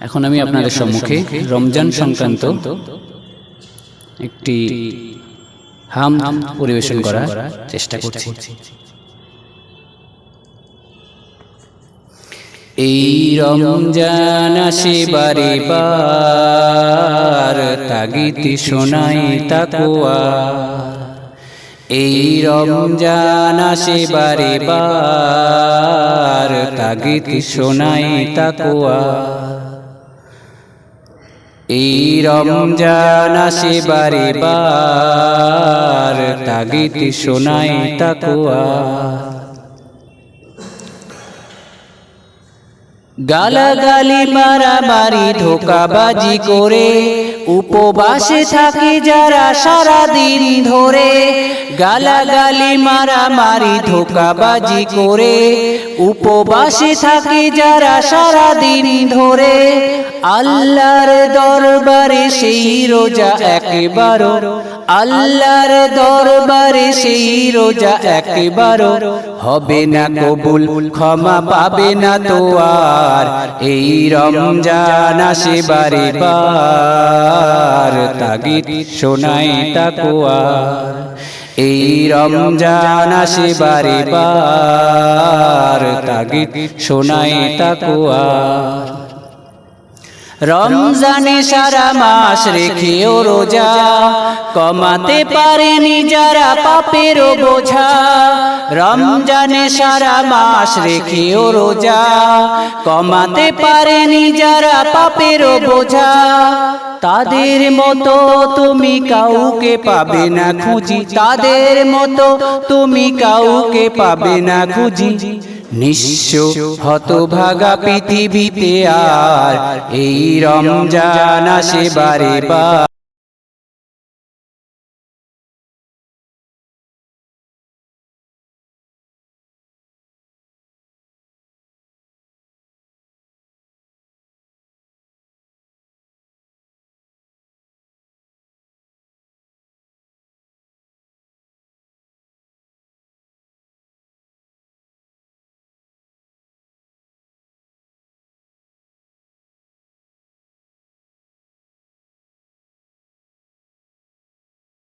এখন আমি আপনাদের সম্মুখে রমজান সংক্রান্ত একটি হাম পরিবেশন করার চেষ্টা করছি। এই রমজান আসে বারে বার তাগিতি শোনাই তাকুয়া এই রমজান আসে বারে বার তাগিতি শোনাই তাকুয়া এই রমজান আসে বারে বার তাগিতি শোনাই তাকুয়া গালাগালি, মারামারি, ধোকাবাজি করে উপবাসে থাকে যারা সারা দিন ধরে। গালাগালি, মারামারি, ধোকাবাজি করে উপবাসে থাকে যারা সারা দিন ধরে। আল্লাহর দরবারে সেই রোজা একেবারও আল্লাহর দরবারে সেই রোজা একেবারও হবে না কবুল, ক্ষমা পাবে না তো আর। এই রমজান আসে বারে বার, তাগিদ শোনাই তাকুয়ার এই রমজান আসে বারে বার, তাগিদ শোনাই তাকুয়ার রমজানে সারা মাস রেখেও রোজা, কমাতে পারেনি যারা পাপের বোঝা। রমজানে সারা মাস রেখেও রোজা, কমাতে পারেনি যারা পাপের বোঝা। তাদের মতো তুমি কাউকে পাবে না খুঁজি, তাদের মতো তুমি কাউকে পাবে না খুঁজি। নিঃস্ব হতভাগা পৃথিবীতে আর এই রমজান আসে বারে বার।